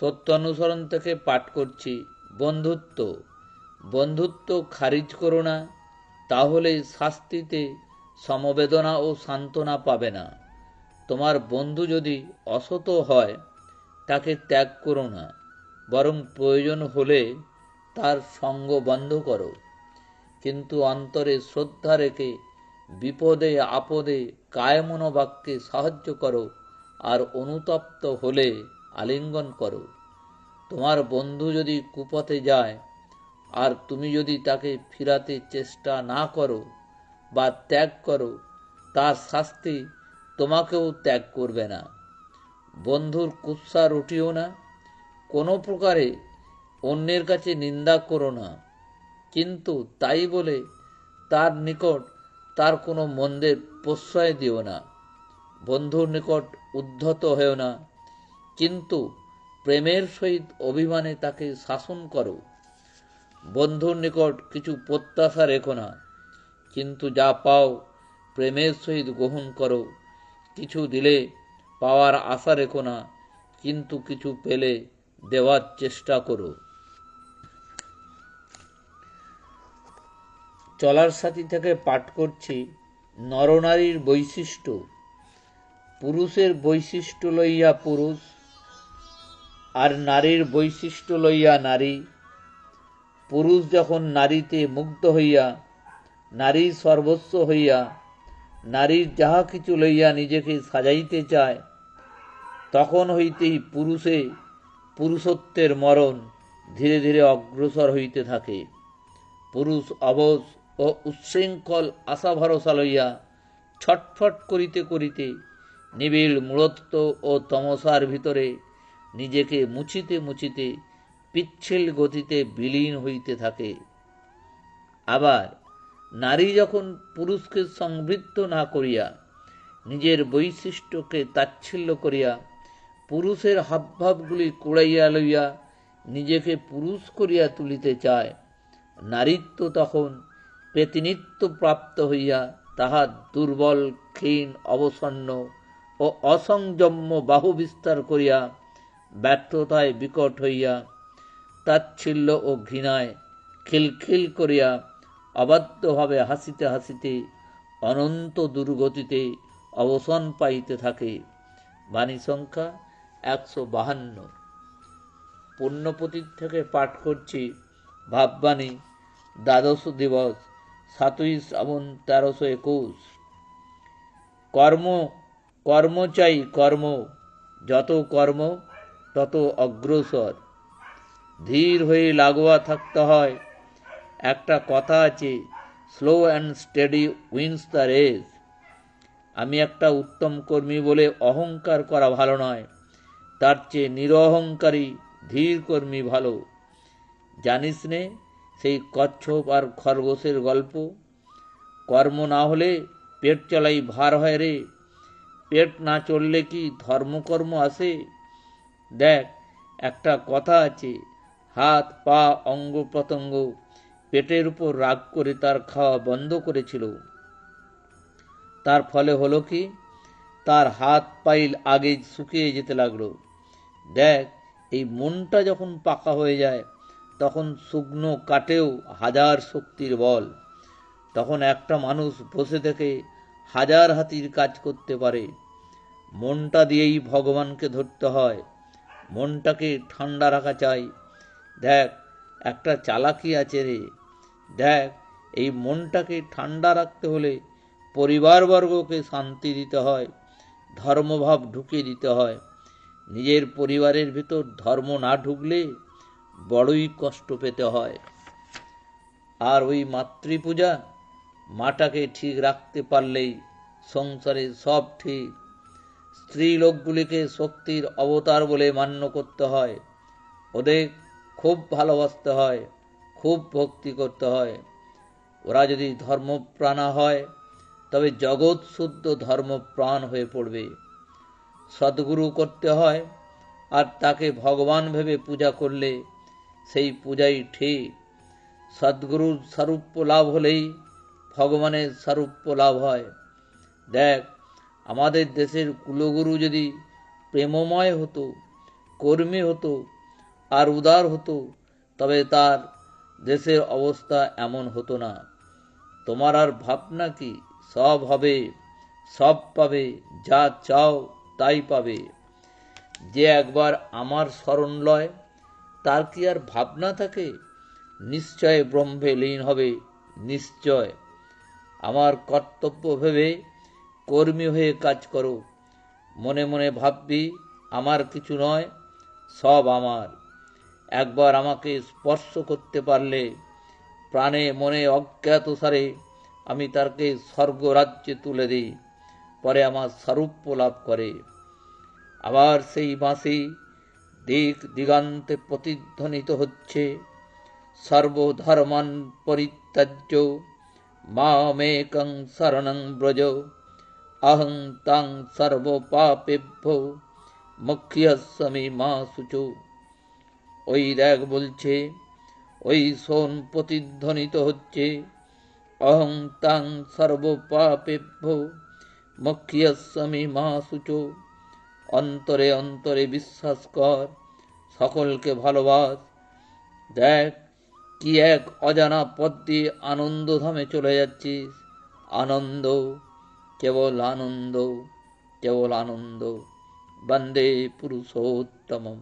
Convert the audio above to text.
সত্য অনুসরণ থেকে পাঠ করছি। বন্ধুত্ব। বন্ধুত্ব খারিজ করো না, তাহলে শাস্তিতে সমবেদনা ও সান্ত্বনা পাবে না। তোমার বন্ধু যদি অসত হয়, তাকে ত্যাগ করো না, বরং প্রয়োজন হলে তার সঙ্গ বন্ধ করো। কিন্তু অন্তরে শ্রদ্ধা রেখে বিপদে, আপদে কায়মনোবাক্যে সাহায্য করো, আর অনুতপ্ত হলে আলিঙ্গন করো। তোমার বন্ধু যদি কুপথে যায়, আর তুমি যদি তাকে ফিরাতে চেষ্টা না করো বা ত্যাগ করো, তার শাস্তি তোমাকেও ত্যাগ করবে না। বন্ধুর কুৎসা রুটিও না, কোনো প্রকারে অন্যের কাছে নিন্দা করো না। কিন্তু তাই বলে তার নিকট তার কোনো মন্দের প্রশ্রয় দিও না। বন্ধুর নিকট উদ্ধত হয়েও না। কিন্তু প্রেমের সহিত অভিমানে তাকে শাসন করো। বন্ধুর নিকট কিছু প্রত্যাশা রেখো না, কিন্তু যা পাও প্রেমের সহিত গ্রহণ করো। কিছু দিলে পাওয়ার আশা রেখো না, কিন্তু কিছু পেলে দেওয়ার চেষ্টা করো। চলার সাথী থেকে পাঠ করছি, নরনারীর বৈশিষ্ট্য। পুরুষের বৈশিষ্ট্য লইয়া পুরুষ আর নারীর বৈশিষ্ট্য লইয়া নারী, পুরুষ যখন নারীতে মুগ্ধ হইয়া, নারী সর্বস্ব হইয়া নারীর যাহা কিছু লইয়া নিজেকে সাজাইতে চায়, তখন হইতেই পুরুষে পুরুষত্বের মরণ ধীরে ধীরে অগ্রসর হইতে থাকে। পুরুষ অবশ ও উচ্ছৃঙ্খল আশা ভরসা লইয়া ছটফট করিতে করিতে নিবিড় মূঢ়ত্ব ও তমসার ভিতরে নিজেকে মুছিতে মুছিতে পিচ্ছিল গতিতে বিলীন হইতে থাকে। আবার নারী যখন পুরুষকে সংবৃত্ত না করিয়া নিজের বৈশিষ্ট্যকে তাচ্ছিল্য করিয়া পুরুষের হাবভাবগুলি কুড়াইয়া লইয়া নিজেকে পুরুষ করিয়া তুলিতে চায়, নারীত্ব তখন পেতিনিত্ব প্রাপ্ত হইয়া তাহার দুর্বল, ক্ষীণ, অবসন্ন ও অসংযম্য বাহু বিস্তার করিয়া ব্যর্থতায় বিকট হইয়া তাচ্ছিল্য ও ঘৃণায় খিলখিল করিয়া অবাধ্যভাবে হাসিতে হাসিতে অনন্ত দুর্গতিতে অবসান পাইতে থাকে। বাণী সংখ্যা একশো বাহান্ন। পুণ্যপতির থেকে পাঠ করছি ভাববাণী, দ্বাদশ দিবস, সাতই শ্রাবণ, তেরোশো একুশ। কর্ম কর্ম চাই কর্ম, যত কর্ম তত অগ্রসর। ধীর হয়ে লাগোয়া থাকতে হয়। একটা কথা আছে slow and steady wins the race আমি একটা উত্তম কর্মী বলে অহংকার করা ভালো নয়। তার চেয়ে নিরহংকারী, ধীর কর্মী ভালো। জানিস নে, সেই কচ্ছপ আর খরগোশের গল্প। কর্ম না হলে পেট চলাই ভার হয় রে। পেট না চললে কি ধর্মকর্ম আসে? দেখ, একটা কথা আছে, হাত, পা, অঙ্গ প্রত্যঙ্গ পেটের উপর রাগ করে তার খাওয়া বন্ধ করেছিল। তার ফলে হলো কি? তার হাত পাইল আগে শুকিয়ে যেতে লাগল। দেখ, এই মনটা যখন পাকা হয়ে যায়, তখন শুকনো কাটেও হাজার শক্তির বল। তখন একটা মানুষ বসে থেকে হাজার হাতির কাজ করতে পারে। মনটা দিয়েই ভগবানকে ধরতে হয়। মনটাকে ঠান্ডা রাখা চাই। দেখ, একটা চালাকি আছে রে। দেখ, এই মনটাকে ঠান্ডা রাখতে হলে পরিবারবর্গকে শান্তি দিতে হয়, ধর্মভাব ঢুকিয়ে দিতে হয়। নিজের পরিবারের ভিতর ধর্ম না ঢুকলে বড়ই কষ্ট পেতে হয়। আর ওই মাতৃপূজা মাটাকে ঠিক রাখতে পারলেই সংসারে সব ঠিক। স্ত্রী লোকগুলিকে শক্তির অবতার বলে মান্য করতে হয়। ওদের খুব ভালোবাসতে হয়, খুব ভক্তি করতে হয়। ওরা যদি ধর্মপ্রাণা হয়, তবে জগৎ শুদ্ধ ধর্মপ্রাণ হয়ে পড়বে। সদ্গুরু করতে হয়, আর তাকে ভগবান ভেবে পূজা করলে সেই পূজাই ঠিক। সদ্গুরুর সারূপ্য লাভ হলেই ভগবানের সারূপ্য লাভ হয়। দেখ আমাদের দেশের কুলগুরু যদি প্রেমময় হতো, কর্মী হতো, আর উদার হতো, তবে তার দেশের অবস্থা এমন হতো না। তোমার আর ভাবনা কি? সব হবে, সব পাবে, যা চাও তাই পাবে। যে একবার আমার স্মরণ লয়, তার কি আর ভাবনা থাকে? নিশ্চয় ব্রহ্মে লীন হবে, নিশ্চয়। আমার কর্তব্য ভেবে কর্মী হয়ে কাজ করো। মনে মনে ভাববি, আমার কিছু নয়, সব আমার। একবার আমাকে স্পর্শ করতে পারলে, প্রাণে মনে অজ্ঞাত সারে আমি তাকে স্বর্গরাজ্যে তুলে দিই, পরে আমার সারূপ্য লাভ করে। আবার সেই বাঁশি দিক দিগান্তে প্রতিধ্বনিত হচ্ছে, সর্বধর্মান পরিত্যাজ্য, মামেকং শরণং ব্রজ। অহং তাং সর্বপাপেভ্য মুখ্যস্বামী মা সুচো ওই দেখ বলছে ওই শোন প্রতিধ্বনিত হচ্ছে অহং তাং সর্বপাপেভ্য মুখ্যস্বামী মা সুচো অন্তরে অন্তরে বিশ্বাস কর সকলকে ভালোবাস। দেখ, কি এক অজানা পথ দিয়ে আনন্দধামে চলে যাচ্ছিস। আনন্দ। কেবল আনন্দ কেবল আনন্দ বন্দে পুরুষোত্তমম